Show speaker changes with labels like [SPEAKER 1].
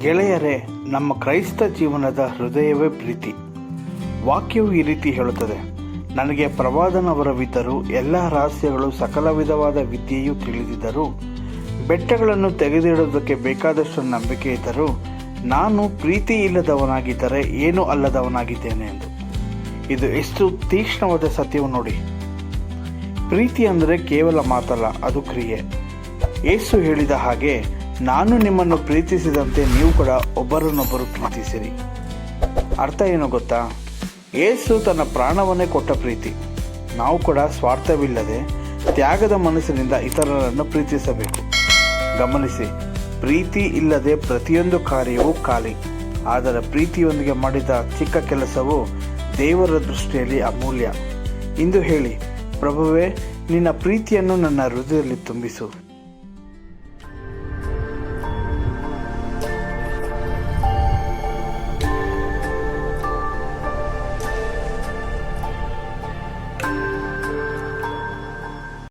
[SPEAKER 1] ಗೆಳೆಯರೇ, ನಮ್ಮ ಕ್ರೈಸ್ತ ಜೀವನದ ಹೃದಯವೇ ಪ್ರೀತಿ. ವಾಕ್ಯವು ಈ ರೀತಿ ಹೇಳುತ್ತದೆ, ನನಗೆ ಪ್ರವಾದನವರವಿದ್ದರೂ, ಎಲ್ಲ ರಹಸ್ಯಗಳು ಸಕಲ ವಿಧವಾದ ವಿದ್ಯೆಯೂ ತಿಳಿದಿದ್ದರೂ, ಬೆಟ್ಟಗಳನ್ನು ತೆಗೆದಿಡುವುದಕ್ಕೆ ಬೇಕಾದಷ್ಟು ನಂಬಿಕೆ ಇದ್ದರೂ, ನಾನು ಪ್ರೀತಿ ಇಲ್ಲದವನಾಗಿದ್ದರೆ ಏನೂ ಅಲ್ಲದವನಾಗಿದ್ದೇನೆ ಎಂದು. ಇದು ಎಷ್ಟು ತೀಕ್ಷ್ಣವಾದ ಸತ್ಯವು ನೋಡಿ. ಪ್ರೀತಿ ಅಂದರೆ ಕೇವಲ ಮಾತಲ್ಲ, ಅದು ಕ್ರಿಯೆ. ಏಸು ಹೇಳಿದ ಹಾಗೆ ನಾನು ನಿಮ್ಮನ್ನು ಪ್ರೀತಿಸಿದಂತೆ ನೀವು ಕೂಡ ಒಬ್ಬರನ್ನೊಬ್ಬರು ಪ್ರೀತಿಸಿರಿ. ಅರ್ಥ ಏನು ಗೊತ್ತಾ? ಏಸು ತನ್ನ ಪ್ರಾಣವನ್ನೇ ಕೊಟ್ಟ ಪ್ರೀತಿ. ನಾವು ಕೂಡ ಸ್ವಾರ್ಥವಿಲ್ಲದೆ ತ್ಯಾಗದ ಮನಸ್ಸಿನಿಂದ ಇತರರನ್ನು ಪ್ರೀತಿಸಬೇಕು. ಗಮನಿಸಿ, ಪ್ರೀತಿ ಇಲ್ಲದೆ ಪ್ರತಿಯೊಂದು ಕಾರ್ಯವೂ ಖಾಲಿ. ಆದರೆ ಪ್ರೀತಿಯೊಂದಿಗೆ ಮಾಡಿದ ಚಿಕ್ಕ ಕೆಲಸವು ದೇವರ ದೃಷ್ಟಿಯಲ್ಲಿ ಅಮೂಲ್ಯ. ಇಂದು ಹೇಳಿ, ಪ್ರಭುವೇ, ನಿನ್ನ ಪ್ರೀತಿಯನ್ನು ನನ್ನ ಹೃದಯದಲ್ಲಿ ತುಂಬಿಸು.